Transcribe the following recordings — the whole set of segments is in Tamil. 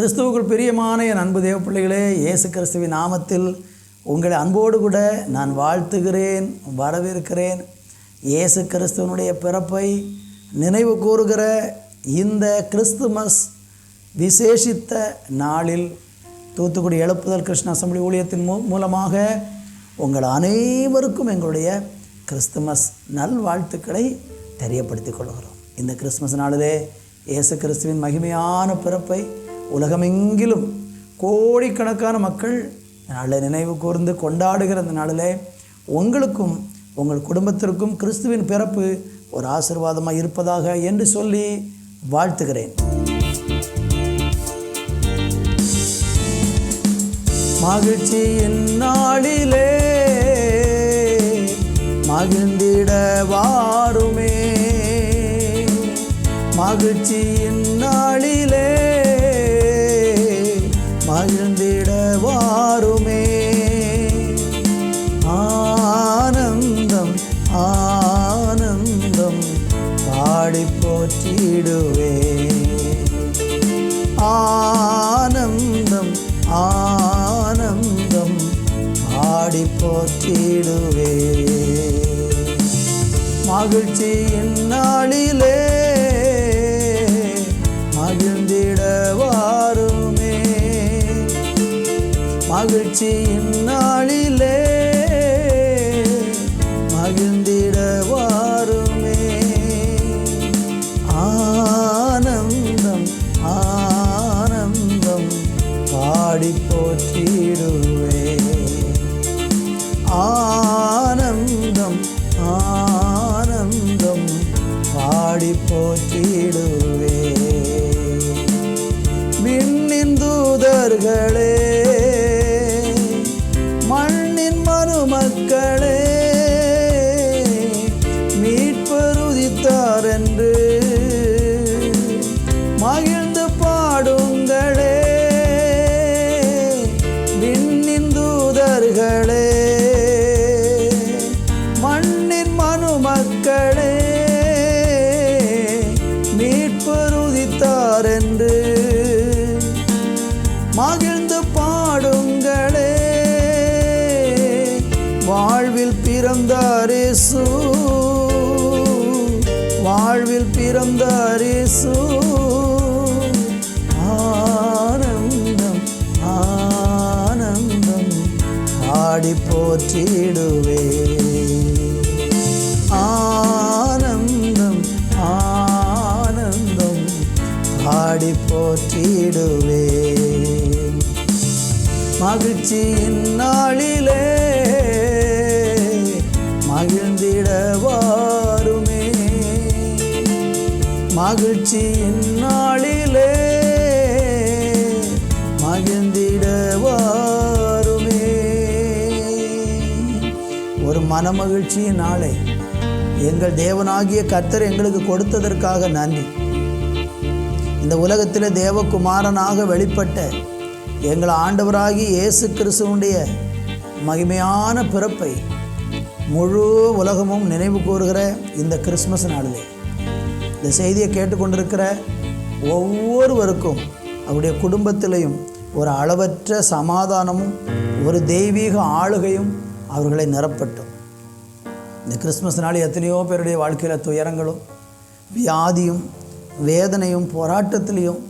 கிறிஸ்துவுக்குள் பிரியமான என் அன்பு தேவ பிள்ளைகளே இயேசு கிறிஸ்துவின் நாமத்தில் உங்களை அன்போடு கூட நான் வாழ்த்துகிறேன் வரவேற்கிறேன். இயேசு கிறிஸ்துவனுடைய பிறப்பை நினைவு கூறுகிற இந்த கிறிஸ்துமஸ் விசேஷித்த நாளில் தூத்துக்குடி எழுப்புதல் கிருஷ்ண அசம்பிளி ஊழியத்தின் மூ மூலமாக உங்கள் அனைவருக்கும் எங்களுடைய கிறிஸ்துமஸ் நல்வாழ்த்துக்களை தெரியப்படுத்திக் கொள்கிறோம். இந்த கிறிஸ்துமஸ் நாளிலே இயேசு கிறிஸ்துவின் மகிமையான பிறப்பை உலகமெங்கிலும் கோடிக்கணக்கான மக்கள் நல்ல நினைவு கூர்ந்து கொண்டாடுகிற அந்த நாளிலே உங்களுக்கும் உங்கள் குடும்பத்திற்கும் கிறிஸ்துவின் பிறப்பு ஒரு ஆசிர்வாதமாக இருப்பதாக என்று சொல்லி வாழ்த்துகிறேன். மகிழ்ச்சியின் நாளிலே மகிழ்ந்திட வாருமே. மகிழ்ச்சியின் நாளிலே ஆனந்தம் ஆனந்தம் பாடி போற்றிடுவே. மகிழ்ச்சியின் தூதர்களே பிறந்தாரேசு ஆனந்தம் ஆனந்தம் ஆடி போற்றிடுவே. ஆனந்தம் ஆனந்தம் ஆடி போற்றிடுவே. மகிழ்ச்சியின் நாளிலே மகிழ்ச்சியின் நாளிலே மகிழ்ந்திடவாருமே. ஒரு மனமகிழ்ச்சியின் நாளை எங்கள் தேவனாகிய கர்த்தர் எங்களுக்கு கொடுத்ததற்காக நன்றி. இந்த உலகத்தில் தேவகுமாரனாக வெளிப்பட்ட எங்கள் ஆண்டவராகி இயேசு கிறிஸ்துவனுடைய மகிமையான பிறப்பை முழு உலகமும் நினைவு கூறுகிற இந்த கிறிஸ்மஸ் நாளிலே. இந்த செய்தியை கேட்டுக்கொண்டிருக்கிற ஒவ்வொருவருக்கும் அவருடைய குடும்பத்திலையும் ஒரு அளவற்ற சமாதானமும் ஒரு தெய்வீக ஆளுகையும் அவர்களை நிரப்பட்டும். இந்த கிறிஸ்மஸ் நாள் எத்தனையோ பேருடைய வாழ்க்கையில் துயரங்களும் வியாதியும் வேதனையும் போராட்டத்திலையும்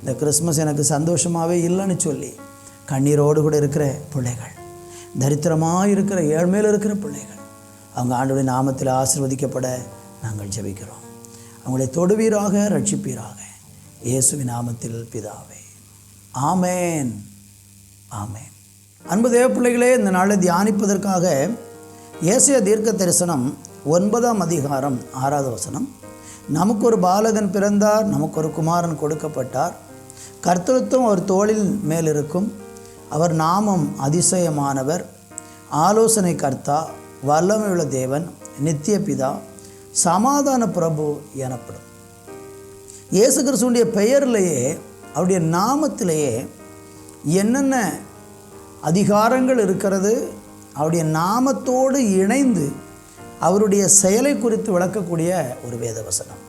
இந்த கிறிஸ்மஸ் எனக்கு சந்தோஷமாகவே இல்லைன்னு சொல்லி கண்ணீரோடு கூட இருக்கிற பிள்ளைகள் தரித்திரமாக இருக்கிற ஏழ்மையில் இருக்கிற பிள்ளைகள் அவங்க ஆண்டுடைய நாமத்தில் ஆசிர்வதிக்கப்பட நாங்கள் ஜெபிக்கிறோம். அவங்களை தொடுவீராக ரட்சிப்பீராக. இயேசுவின் நாமத்தில் பிதாவே. ஆமேன். ஆமேன். அன்பு தேவ பிள்ளைகளே இந்த நாளை தியானிப்பதற்காக இயேசிய தீர்க்க தரிசனம் ஒன்பதாம் அதிகாரம் ஆறாவது வசனம். நமக்கு ஒரு பாலகன் பிறந்தார் நமக்கு ஒரு குமாரன் கொடுக்கப்பட்டார். கர்த்தத்துவம் அவர் தோளில் மேல் இருக்கும் அவர் நாமம் அதிசயமானவர். ஆலோசனை கர்த்தா வல்லமையுள்ள தேவன் நித்திய பிதா சமாதான பிரபு எனப்படும். இயேசு கிறிஸ்துடைய பெயர்லேயே அவருடைய நாமத்திலேயே என்னென்ன அதிகாரங்கள் இருக்கிறது அவருடைய நாமத்தோடு இணைந்து அவருடைய செயலை குறித்து விளக்கக்கூடிய ஒரு வேதவசனம்.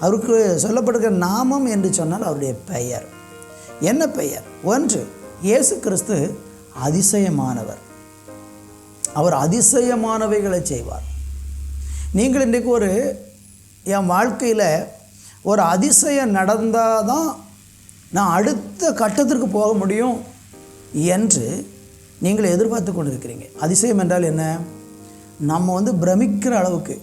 அவருக்கு சொல்லப்படுகிற நாமம் என்று சொன்னால் அவருடைய பெயர். என்ன பெயர்? ஒன்று இயேசு கிறிஸ்து அதிசயமானவர். அவர் அதிசயமானவைகளை செய்வார். நீங்கள் இன்றைக்கு ஒரு என் வாழ்க்கையில் ஒரு அதிசயம் நடந்தால் தான் நான் அடுத்த கட்டத்திற்கு போக முடியும் என்று நீங்கள் எதிர்பார்த்து கொண்டிருக்கிறீங்க. அதிசயம் என்றால் என்ன? நம்ம வந்து பிரமிக்கிற அளவுக்கு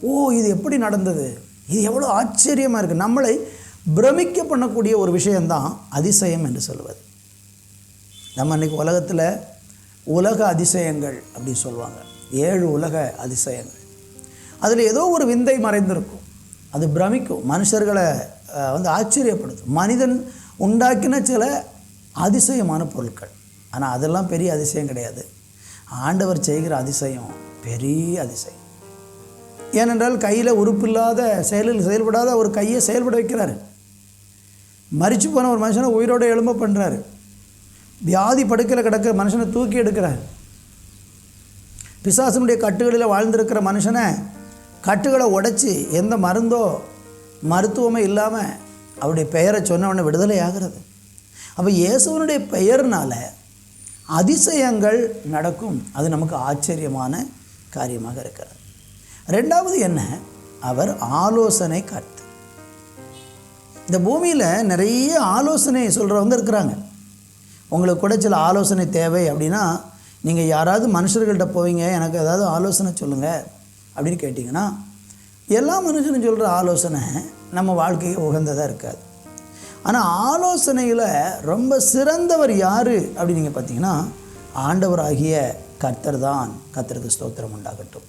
ஓ இது எப்படி நடந்தது? இது எவ்வளோ ஆச்சரியமாக இருக்குது நம்மளை பிரமிக்க பண்ணக்கூடிய ஒரு விஷயந்தான் அதிசயம் என்று சொல்வது நம்ம இன்றைக்கி உலகத்தில் உலக அதிசயங்கள் அப்படி சொல்லுவாங்க. ஏழு உலக அதிசயங்கள். அதில் ஏதோ ஒரு விந்தை மறைந்திருக்கும். அது பிரமிக்கும். மனுஷர்களை வந்து ஆச்சரியப்படுத்தும். மனிதன் உண்டாக்கின சில அதிசயமான பொருட்கள். ஆனால் அதெல்லாம் பெரிய அதிசயம் கிடையாது. ஆண்டவர் செய்கிற அதிசயம் பெரிய அதிசயம். ஏனென்றால் கையில் உறுப்பில்லாத செயலில் செயல்படாத ஒரு கையை செயல்பட வைக்கிறாரு. மறித்து போன ஒரு மனுஷனை உயிரோட எழும்ப பண்ணுறாரு வியாதி படுக்கையில் கிடக்கிற மனுஷனை தூக்கி எடுக்கிறார். பிசாசனுடைய கட்டுகளில் வாழ்ந்திருக்கிற மனுஷனை கட்டுகளை உடைச்சி எந்த மருந்தோ மருத்துவமே இல்லாமல் அவருடைய பெயரை சொன்னவொடனே விடுதலை ஆகிறது. அப்போ இயேசுவனுடைய பெயர்னால் அதிசயங்கள் நடக்கும். அது நமக்கு ஆச்சரியமான காரியமாக இருக்கிறது. ரெண்டாவது என்ன? அவர் ஆலோசனை கர்த்தர் இந்த பூமியில் நிறைய ஆலோசனை சொல்கிறவங்க இருக்கிறாங்க. உங்களுக்கு கூட சில ஆலோசனை தேவை அப்படின்னா நீங்கள் யாராவது மனுஷர்கள்ட்ட போவீங்க எனக்கு ஏதாவது ஆலோசனை சொல்லுங்கள் அப்படின்னு கேட்டிங்கன்னா எல்லா மனுஷனும் சொல்கிற ஆலோசனை நம்ம வாழ்க்கைக்கு உகந்ததாக இருக்காது. ஆனால் ஆலோசனையில் ரொம்ப சிறந்தவர் யார் அப்படின்னு நீங்கள் பார்த்தீங்கன்னா ஆண்டவராகிய கர்த்தர் தான் கர்த்தருக்கு ஸ்தோத்திரம் உண்டாகட்டும்.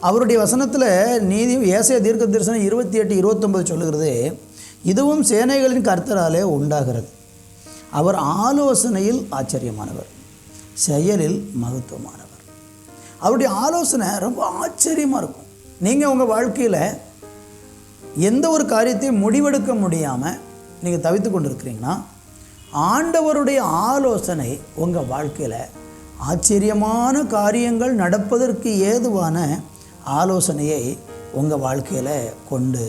அவருடைய வசனத்தில் நீதி ஏசைய தீர்க்க தரிசனம் இருபத்தி எட்டு இருபத்தொம்பது சொல்லுகிறது இதுவும் சேனைகளின் கர்த்தராலே உண்டாகிறது. அவர் ஆலோசனையில் ஆச்சரியமானவர் செயலில் மகத்துவமானவர். அவருடைய ஆலோசனை ரொம்ப ஆச்சரியமாக இருக்கும். நீங்கள் உங்கள் வாழ்க்கையில் எந்த ஒரு காரியத்தையும் முடிவெடுக்க முடியாமல் நீங்கள் தவித்து கொண்டு இருக்கிறீங்கன்னா ஆண்டவருடைய ஆலோசனை உங்கள் வாழ்க்கையில் ஆச்சரியமான காரியங்கள் நடப்பதற்கு ஏதுவான ஆலோசனையை உங்கள் வாழ்க்கையில் கொண்டு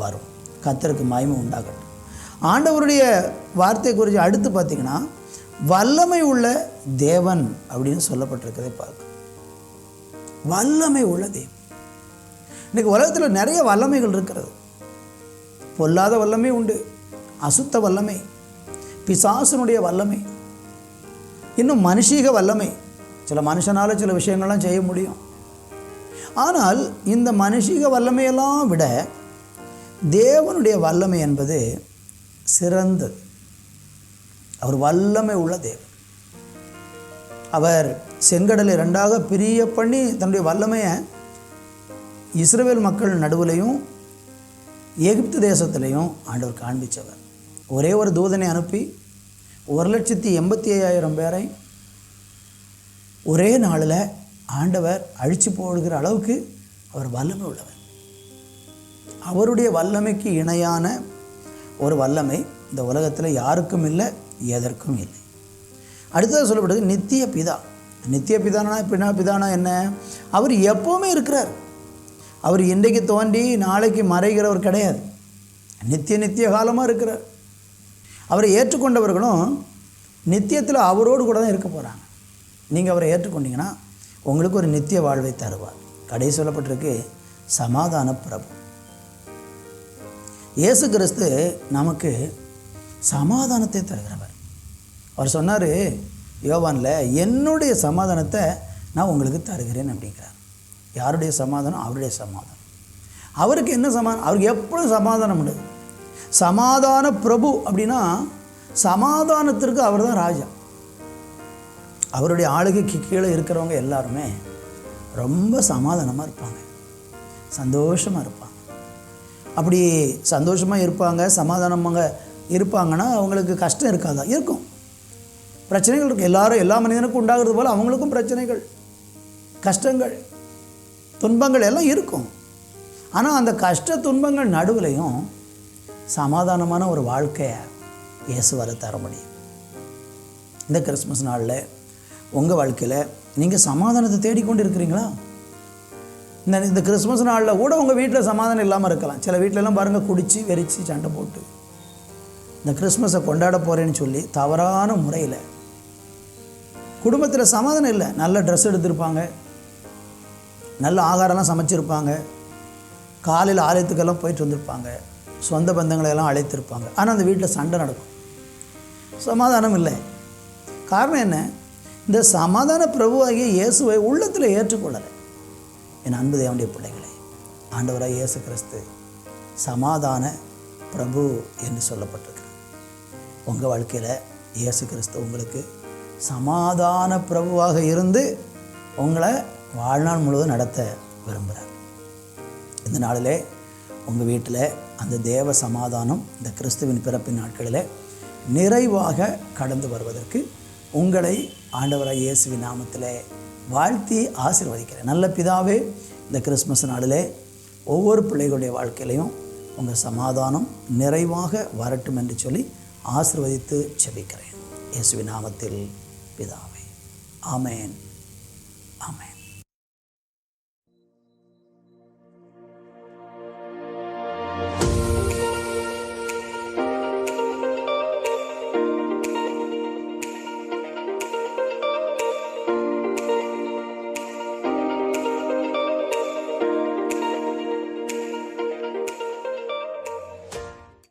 வரும். கத்தருக்கு மயமும் உண்டாகட்டும். ஆண்டவருடைய வார்த்தை குறித்து அடுத்து பார்த்தீங்கன்னா வல்லமை உள்ள தேவன் அப்படின்னு சொல்லப்பட்டிருக்கிறதை பார்க்க வல்லமை உள்ளதே இன்றைக்கி உலகத்தில் நிறைய வல்லமைகள் இருக்கிறது. பொல்லாத வல்லமை உண்டு அசுத்த வல்லமை பிசாசனுடைய வல்லமை இன்னும் மனுஷீக வல்லமை. சில மனுஷனால் சில விஷயங்கள்லாம் செய்ய முடியும். ஆனால் இந்த மனுஷீக வல்லமையெல்லாம் விட தேவனுடைய வல்லமை என்பது சிறந்தது. அவர் வல்லமை உள்ள தேவன். அவர் செங்கடலை ரெண்டாக பிரிய பண்ணி தன்னுடைய வல்லமையை இஸ்ரேல் மக்கள் நடுவுலையும் எகிப்து தேசத்திலையும் ஆண்டவர் காண்பித்தவர் ஒரே ஒரு தூதனை அனுப்பி ஒரு லட்சத்தி எண்பத்தி ஐயாயிரம் பேரை ஒரே நாளில் ஆண்டவர் அழிச்சு போடுகிற அளவுக்கு அவர் வல்லமை உள்ளவர். அவருடைய வல்லமைக்கு இணையான ஒரு வல்லமை இந்த உலகத்தில் யாருக்கும் இல்லை எதற்கும் இல்லை. அடுத்தது சொல்லப்படுது நித்திய பிதா. நித்திய பிதானா பின்னா பிதானா என்ன? அவர் எப்போவுமே இருக்கிறார். அவர் இன்றைக்கு தோண்டி நாளைக்கு மறைகிறவர் கிடையாது. நித்திய நித்திய காலமாக இருக்கிறார். அவரை ஏற்றுக்கொண்டவர்களும் நித்தியத்தில் அவரோடு கூட தான் இருக்க போகிறாங்க நீங்கள் அவரை ஏற்றுக்கொண்டீங்கன்னா உங்களுக்கு ஒரு நித்திய வாழ்வை தருவார். கடை சொல்லப்பட்டிருக்கு சமாதான பிரபு. இயேசு கிறிஸ்து நமக்கு சமாதானத்தை தருகிறவர். அவர் சொன்னார் யோவானில் என்னுடைய சமாதானத்தை நான் உங்களுக்கு தருகிறேன் அப்படிங்கிறார். யாருடைய சமாதானம்? அவருடைய சமாதானம். அவருக்கு என்ன சமாதானம்? அவருக்கு எப்பொழுதும் சமாதானம் உண்டு? சமாதான பிரபு அப்படின்னா சமாதானத்திற்கு அவர் தான் ராஜா. அவருடைய ஆளுகைக்கு கீழே இருக்கிறவங்க எல்லாருமே ரொம்ப சமாதானமாக இருப்பாங்க. சந்தோஷமாக இருப்பாங்க. அப்படி சந்தோஷமாக இருப்பாங்க சமாதானமாக இருப்பாங்கன்னா அவங்களுக்கு கஷ்டம் இருக்காதா? இருக்கும். பிரச்சனைகள் இருக்குது எல்லாரும் எல்லா மனிதனுக்கும் உண்டாகிறது போல் அவங்களுக்கும் பிரச்சனைகள் கஷ்டங்கள் துன்பங்கள் எல்லாம் இருக்கும். ஆனால் அந்த கஷ்ட துன்பங்கள் நடுவுலையும் சமாதானமான ஒரு வாழ்க்கையை இயேசுவால் தர முடியும். இந்த கிறிஸ்மஸ் நாளில் உங்கள் வாழ்க்கையில் நீங்கள் சமாதானத்தை தேடிக்கொண்டு இருக்கிறீங்களா இந்த இந்த கிறிஸ்மஸ் நாளில் கூட உங்கள் வீட்டில் சமாதானம் இல்லாமல் இருக்கலாம். சில வீட்டிலலாம் பாருங்கள் குடித்து வெறிச்சு சண்டை போட்டு. இந்த கிறிஸ்மஸை கொண்டாட போகிறேன்னு சொல்லி தவறான முறையில் குடும்பத்தில் சமாதானம் இல்லை. நல்ல ட்ரெஸ் எடுத்திருப்பாங்க. நல்ல ஆகாரம்லாம் சமைச்சிருப்பாங்க. காலையில் ஆலயத்துக்கெல்லாம் போயிட்டு வந்திருப்பாங்க. சொந்த பந்தங்களை எல்லாம் அழைத்திருப்பாங்க. ஆனால் அந்த வீட்டில் சண்டை நடக்கும். சமாதானம் இல்லை. காரணம் என்ன? இந்த சமாதான பிரபுவாகிய இயேசுவை உள்ளத்தில் ஏற்றுக்கொள்ளலை. என் அன்பு தேவனுடைய பிள்ளைகளே ஆண்டவராக இயேசு கிறிஸ்து சமாதான பிரபு என்று சொல்லப்பட்டிருக்கு. உங்கள் வாழ்க்கையில் இயேசு கிறிஸ்து உங்களுக்கு சமாதான பிரபுவாக இருந்து உங்களை வாழ்நாள் முழுவதும் நடத்த விரும்புகிறார். இந்த நாளிலே உங்கள் வீட்டில் அந்த தேவ சமாதானம் இந்த கிறிஸ்துவின் பிறப்பின் நாட்களில் நிறைவாக கடந்து வருவதற்கு உங்களை ஆண்டவராக இயேசுவி நாமத்தில் வாழ்த்தி ஆசீர்வதிக்கிறேன். நல்ல பிதாவே இந்த கிறிஸ்மஸ் நாளிலே ஒவ்வொரு பிள்ளைகளுடைய வாழ்க்கையிலையும் உங்கள் சமாதானம் நிறைவாக வரட்டும் என்று சொல்லி ஆசிர்வதித்து செபிக்கிறேன். இயேசுவி நாமத்தில் பிதாவே. ஆமேன். ஆமேன்.